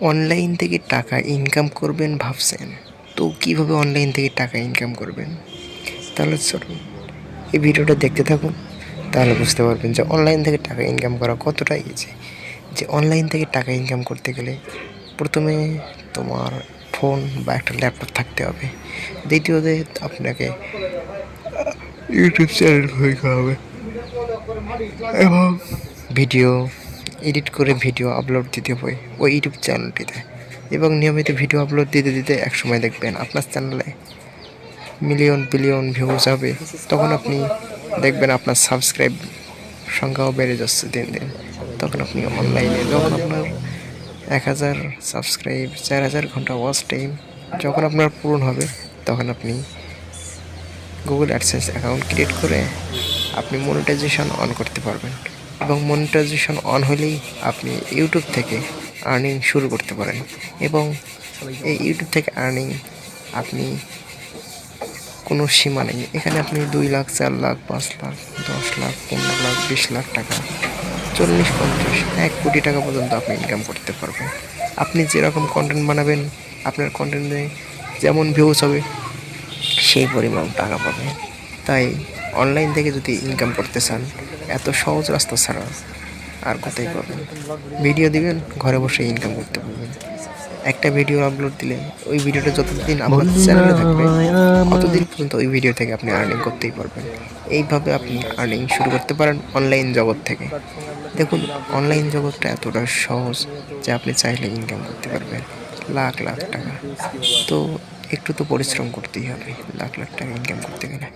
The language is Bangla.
অনলাইন থেকে টাকা ইনকাম করবেন ভাবছেন তো কীভাবে অনলাইন থেকে টাকা ইনকাম করবেন? তাহলে চলুন এই ভিডিওটা দেখতে থাকুন তাহলে বুঝতে পারবেন যে অনলাইন থেকে টাকা ইনকাম করা কতটা ইজি যে অনলাইন থেকে টাকা ইনকাম করতে গেলে প্রথমে তোমার ফোন বা একটা ল্যাপটপ থাকতে হবে দ্বিতীয়তে আপনাকে ইউটিউব চ্যানেল খুলতে হবে এবং ভিডিও এডিট করে ভিডিও আপলোড দিতে হবে ওই ইউটিউব চ্যানেলটিতে। এবং নিয়মিত ভিডিও আপলোড দিতে দিতে একসময় দেখবেন আপনার চ্যানেলে মিলিয়ন বিলিয়ন ভিউজ হবে। তখন আপনি দেখবেন আপনার সাবস্ক্রাইব সংখ্যাও বেড়ে যাচ্ছে দিন দিন। তখন আপনি অনলাইনে যখন আপনার এক হাজার সাবস্ক্রাইব চার হাজার ঘণ্টা ওয়াচ টাইম যখন আপনার পূরণ হবে, তখন আপনি গুগল অ্যাডসেন্স অ্যাকাউন্ট ক্রিয়েট করে আপনি মনিটাইজেশন অন করতে পারবেন। এবং মনিটাইজেশন অন হলেই আপনি ইউটিউব থেকে আর্নিং শুরু করতে পারেন। এবং এই ইউটিউব থেকে আর্নিং আপনি কোনো সীমা নেই। এখানে আপনি দুই লাখ, চার লাখ, পাঁচ লাখ, দশ লাখ, পনেরো লাখ, বিশ লাখ টাকা, চল্লিশ, পঞ্চাশ, এক কোটি টাকা পর্যন্ত আপনি ইনকাম করতে পারবেন। আপনি যেরকম কন্টেন্ট বানাবেন, আপনার কন্টেন্টে যেমন ভিউজ হবে, সেই পরিমাণ টাকা পাবেন। তাই অনলাইন থেকে যদি ইনকাম করতে চান এত সহজ রাস্তা ছাড়া আর কোথায় পাবেন ভিডিও দিবেন, ঘরে বসে ইনকাম করতে পারবেন। একটা ভিডিও আপলোড দিলে ওই ভিডিওটা যতদিন আপনার চ্যানেলে থাকবে ততদিন পর্যন্ত ওই ভিডিও থেকে আপনি আর্নিং করতেই পারবেন। এইভাবে আপনি আর্নিং শুরু করতে পারেন অনলাইন জগৎ থেকে। দেখুন অনলাইন জগৎটা এতটা সহজ যে আপনি চাইলে ইনকাম করতে পারবেন। লাখ লাখ টাকা। তো একটু তো পরিশ্রম করতেই হবে, লাখ লাখ টাকা ইনকাম করতে গেলে।